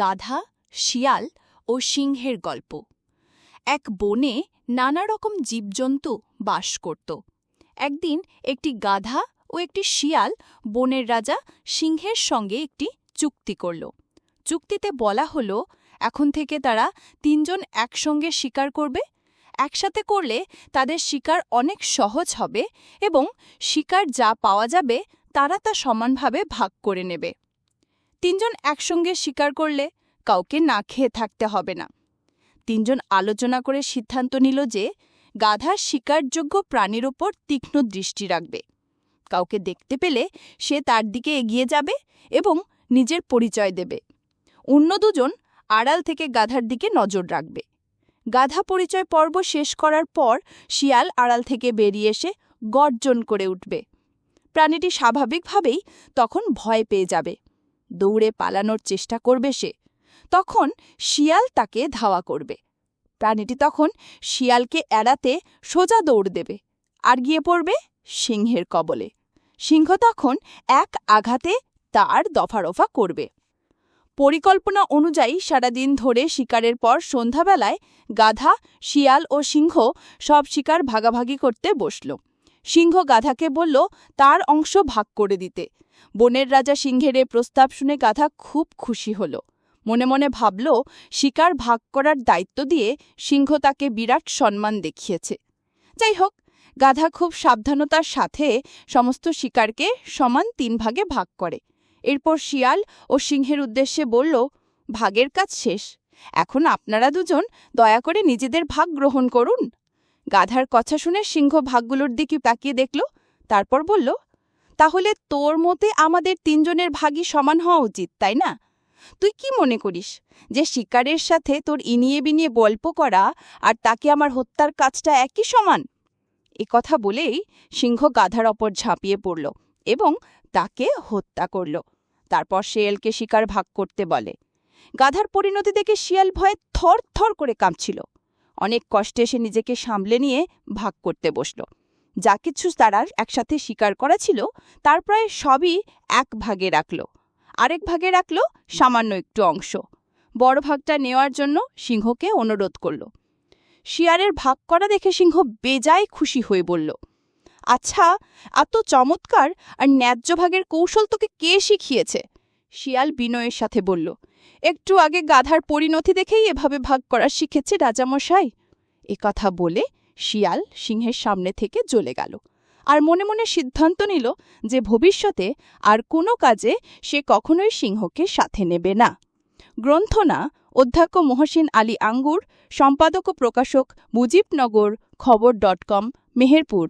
গাধা, শিয়াল ও সিংহের গল্প। এক বনে নানা রকম জীবজন্তু বাস করত। একদিন একটি গাধা ও একটি শিয়াল বনের রাজা সিংহের সঙ্গে একটি চুক্তি করল। চুক্তিতে বলা হলো, এখন থেকে তারা তিনজন একসঙ্গে শিকার করবে। একসাথে করলে তাদের শিকার অনেক সহজ হবে এবং শিকার যা পাওয়া যাবে তারা তা সমানভাবে ভাগ করে নেবে। তিনজন একসঙ্গে শিকার করলে কাউকে না খেয়ে থাকতে হবে না। তিনজন আলোচনা করে সিদ্ধান্ত নিল যে গাধা শিকারযোগ্য প্রাণীর ওপর তীক্ষ্ণ দৃষ্টি রাখবে। কাউকে দেখতে পেলে সে তার দিকে এগিয়ে যাবে এবং নিজের পরিচয় দেবে। অন্য দুজন আড়াল থেকে গাধার দিকে নজর রাখবে। গাধা পরিচয় পর্ব শেষ করার পর শিয়াল আড়াল থেকে বেরিয়ে এসে গর্জন করে উঠবে। প্রাণীটি স্বাভাবিকভাবেই তখন ভয় পেয়ে যাবে। দৌড়ে পালানোর চেষ্টা করবে সে, তখন শিয়াল তাকে ধাওয়া করবে। প্রাণীটি তখন শিয়ালকে এড়াতে সোজা দৌড় দেবে আর গিয়ে পড়বে সিংহের কবলে। সিংহ তখন এক আঘাতে তার দফারফা করবে। পরিকল্পনা অনুযায়ী সারাদিন ধরে শিকারের পর সন্ধ্যাবেলায় গাধা, শিয়াল ও সিংহ সব শিকার ভাগাভাগি করতে বসল। সিংহ গাধাকে বলল, তার অংশ ভাগ করে দিতে। বনের রাজা সিংহের এ প্রস্তাব শুনে গাধা খুব খুশি হল। মনে মনে ভাবল, শিকার ভাগ করার দায়িত্ব দিয়ে সিংহ তাকে বিরাট সম্মান দেখিয়েছে। যাই হোক, গাধা খুব সাবধানতার সাথে সমস্ত শিকারকে সমান তিন ভাগে ভাগ করে। এরপর শিয়াল ও সিংহের উদ্দেশ্যে বলল, ভাগের কাজ শেষ। এখন আপনারা দুজন দয়া করে নিজেদের ভাগ গ্রহণ করুন। গাধার কথা শুনে সিংহ ভাগগুলোর দিকে তাকিয়ে দেখল, তারপর বলল, তাহলে তোর মতে আমাদের তিনজনের ভাগই সমান হওয়া উচিত, তাই না? তুই কি মনে করিস যে শিকারের সাথে তোর ইনিয়ে বিনিয়ে গল্প করা আর তাকে আমার হত্যার কাজটা একই সমান? এ কথা বলেই সিংহ গাধার ওপর ঝাঁপিয়ে পড়ল এবং তাকে হত্যা করল। তারপর শিয়ালকে শিকার ভাগ করতে বলে। গাধার পরিণতি দেখে শিয়াল ভয়ে থর থর করে কাঁপছিল। অনেক কষ্টে সে নিজেকে সামলে নিয়ে ভাগ করতে বসল। যা কিছু তারা একসাথে শিকার করা ছিল, তার প্রায় সবই এক ভাগে রাখল। আরেক ভাগে রাখল সামান্য একটু অংশ। বড় ভাগটা নেওয়ার জন্য সিংহকে অনুরোধ করল। শিয়ারের ভাগ করা দেখে সিংহ বেজায় খুশি হয়ে বলল আচ্ছা এত চমৎকার আর ন্যায্য ভাগের কৌশল তোকে কে শিখিয়েছে? শিয়াল বিনয়ের সাথে বলল একটু আগে গাধার পরিণতি দেখেই এভাবে ভাগ করা শিখেছে রাজামশাই। এ কথা বলে শিয়াল সিংহের সামনে থেকে জ্বলে গেল আর মনে মনে সিদ্ধান্ত নিল যে ভবিষ্যতে আর কোনো কাজে সে কখনোই সিংহকে সাথে নেবে না। গ্রন্থনা অধ্যক্ষ মহসিন আলী আঙ্গুর, সম্পাদক ও প্রকাশক মুজিবনগর, খবর ডট কম, মেহেরপুর।